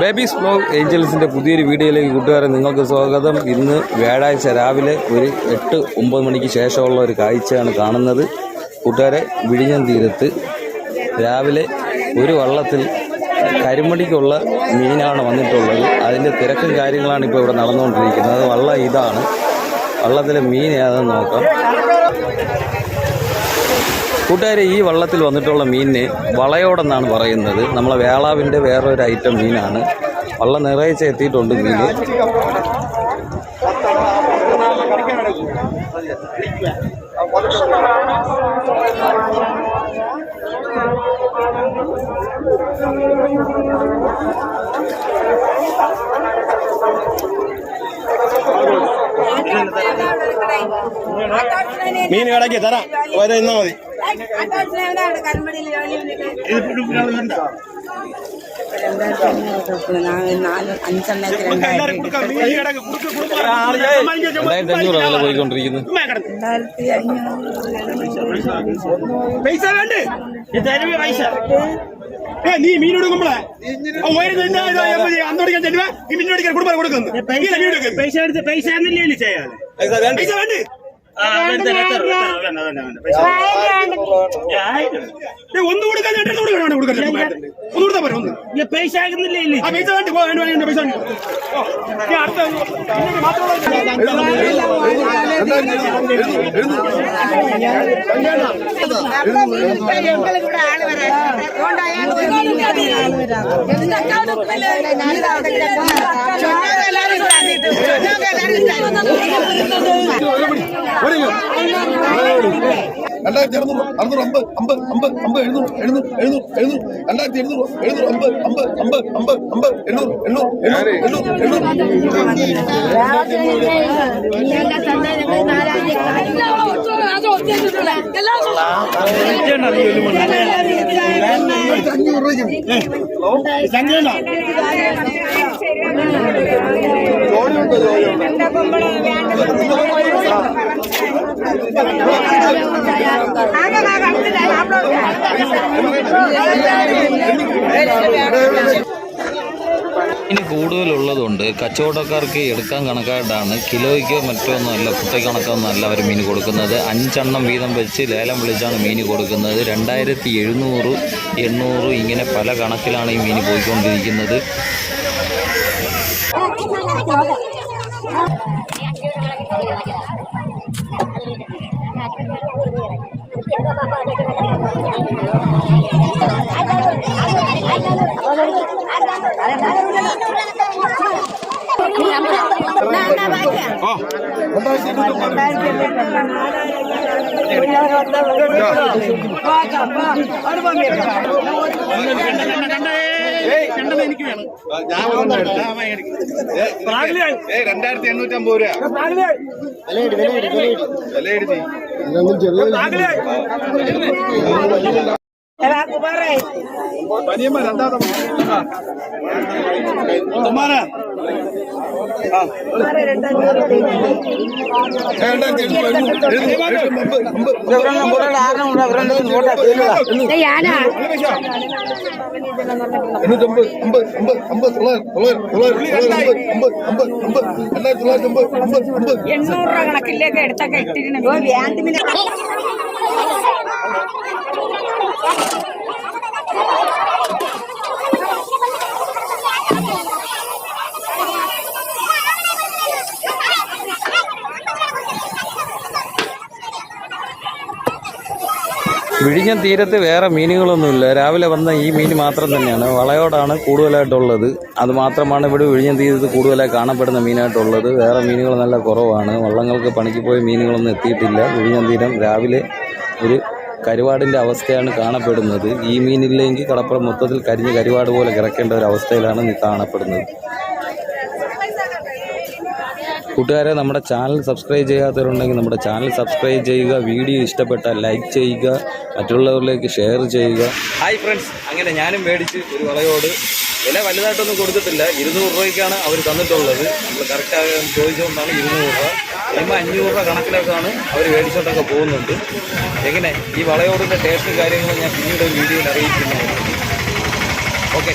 Babies blog ഏഞ്ചൽസിന്റെ പുതിയൊരു വീഡിയോയിലേക്ക് കൂട്ടുകാരെ നിങ്ങൾക്ക് സ്വാഗതം. ഇന്ന് വ്യാഴാഴ്ച രാവിലെ ഒരു എട്ട് ഒമ്പത് മണിക്ക് ശേഷമുള്ള ഒരു കാഴ്ചയാണ് കാണുന്നത്. കൂട്ടുകാരെ വിഴിഞ്ഞം തീരത്ത് രാവിലെ ഒരു വള്ളത്തിൽ കരിമടിക്കുള്ള മീനാണ് വന്നിട്ടുള്ളത്. അതിന്റെ തിരക്കും കാര്യങ്ങളാണ് ഇപ്പോൾ ഇവിടെ നടന്നുകൊണ്ടിരിക്കുന്നത്. വള്ളം ഇതാണ്. വള്ളത്തിലെ മീൻ ഏതെന്ന് നോക്കാം. കൂട്ടുകാരെ ഈ വള്ളത്തിൽ വന്നിട്ടുള്ള മീനിന് വളയോടെന്നാണ് പറയുന്നത്. നമ്മളെ വേളാവിന്റെ വേറൊരു ഐറ്റം മീനാണ്. വള്ളം നിറയിച്ച് എത്തിയിട്ടുണ്ട് മീൻ മീൻ കടക്കി തരാം. വരെ ഇന്നാ മതി. അഞ്ചെണ്ണത്തിന് രണ്ടായിരത്തി രണ്ടായിരത്തി അഞ്ഞൂറ് വില പോയിക്കൊണ്ടിരിക്കുന്നത് രണ്ടായിരത്തി അഞ്ഞൂറ് പൈസ വേണ്ടേ പൈസ ഏ നീ മീൻ എടുക്കുമ്പോളെ അന്നോടിക്കാൻ ചെല്ലുക ഈ മീൻ എടുക്കാൻ കുടുംബം കൊടുക്കുന്നു പൈസ എടുത്ത് പൈസ പൈസ വേണ്ടേ? ಒಂದು ಹುಡುಗ ಹುಡುಗ ಒಂದು ಹುಡುಗ ಬರ್ರಿ ಒಂದು ಪೈಸ ಆಗುದಿಲ್ಲ ಇಲ್ಲಿ ಪೈಸ ಗಂಟೆ ಏನು ಏನು ಪೈಸ ಅರ್ಥ ಮಾತಾಡೋದು சொன்னாங்க எல்லாரும் രണ്ടായിരത്തി അറുന്നൂറ് അറുന്നൂറ് അമ്പത് അമ്പത് അമ്പത് അമ്പത് എഴുന്നൂറ് എഴുന്നൂറ് എഴുന്നൂറ് എഴുന്നൂറ് രണ്ടായിരത്തി എഴുന്നൂറ് എഴുന്നൂറ് അമ്പത് അമ്പത് അമ്പത് അമ്പത് അമ്പത് എണ്ണൂറ് എണ്ണൂറ് എണ്ണൂറ് എണ്ണൂറ് എണ്ണൂറ്. അഞ്ഞൂറ് രൂപയ്ക്ക് സംഖ്യയുണ്ടോ ഇനി കൂടുതലുള്ളതുകൊണ്ട് കച്ചവടക്കാർക്ക് എടുക്കാൻ കണക്കായിട്ടാണ് കിലോയ്ക്കോ മറ്റോ ഒന്നുമല്ല കുട്ടൈ കണക്കൊന്നുമല്ല അവർ മീൻ കൊടുക്കുന്നത്. അഞ്ചെണ്ണം വീതം വെച്ച് ലേലം വിളിച്ചാണ് മീൻ കൊടുക്കുന്നത്. രണ്ടായിരത്തി എഴുന്നൂറ് എണ്ണൂറ് ഇങ്ങനെ പല കണക്കിലാണ് ഈ മീൻ പോയിക്കൊണ്ടിരിക്കുന്നത്. ரெண்டாயிரத்தி എനിക്ക് വേണം. രണ്ടായിരത്തി എണ്ണൂറ്റി അമ്പത് രൂപ പനിയമ്മ രണ്ടാമത്തെ രണ്ടായിരത്തി എണ്ണൂറ് രൂപ കണക്കിലേക്ക് എടുത്തൊക്കെ ഇട്ടിരുന്നു. അമ്പത് വിഴിഞ്ഞം തീരത്ത് വേറെ മീനുകളൊന്നുമില്ല. രാവിലെ വന്ന ഈ മീൻ മാത്രം തന്നെയാണ്. വളയോടാണ് കൂടുതലായിട്ടുള്ളത്. അത് മാത്രമാണ് ഇവിടെ വിഴിഞ്ഞം തീരത്ത് കൂടുതലായി കാണപ്പെടുന്ന മീനായിട്ടുള്ളത്. വേറെ മീനുകൾ നല്ല കുറവാണ്. വള്ളങ്ങൾക്ക് പണിക്ക് പോയ മീനുകളൊന്നും എത്തിയിട്ടില്ല. വിഴിഞ്ഞം തീരം രാവിലെ ഒരു കരുവാടിന്റെ അവസ്ഥയാണ് കാണപ്പെടുന്നത്. ഈ മീനില്ലെങ്കിൽ കടപ്പുറം മൊത്തത്തിൽ കരിഞ്ഞ് കരുവാട് പോലെ കിടക്കേണ്ട ഒരു അവസ്ഥയിലാണ് കാണപ്പെടുന്നത്. കൂട്ടുകാരെ നമ്മുടെ ചാനൽ സബ്സ്ക്രൈബ് ചെയ്യാത്തവരുണ്ടെങ്കിൽ നമ്മുടെ ചാനൽ സബ്സ്ക്രൈബ് ചെയ്യുക വീഡിയോ ഇഷ്ടപ്പെട്ട ലൈക്ക് ചെയ്യുക മറ്റുള്ളവരിലേക്ക് ഷെയർ ചെയ്യുക. ഹായ് ഫ്രണ്ട്സ് അങ്ങനെ ഞാനും മേടിച്ച് ഒരു വളയോട് വില വലുതായിട്ടൊന്നും കൊടുത്തിട്ടില്ല. ഇരുന്നൂറ് രൂപയ്ക്കാണ് അവർ തന്നിട്ടുള്ളത്. നമ്മൾ കറക്റ്റായി ചോദിച്ചുകൊണ്ടാണ് ഇരുന്നൂറ് രൂപ. കഴിയുമ്പോൾ അഞ്ഞൂറ് രൂപ കണക്കിലൊക്കെയാണ് അവർ മേടിച്ചോണ്ടൊക്കെ പോകുന്നുണ്ട്. എങ്ങനെ? ഈ വളയോടിന്റെ ടേസ്റ്റും കാര്യങ്ങളും ഞാൻ പിന്നീട് വീഡിയോയിൽ അറിയിക്കുന്നതാണ് ഓക്കെ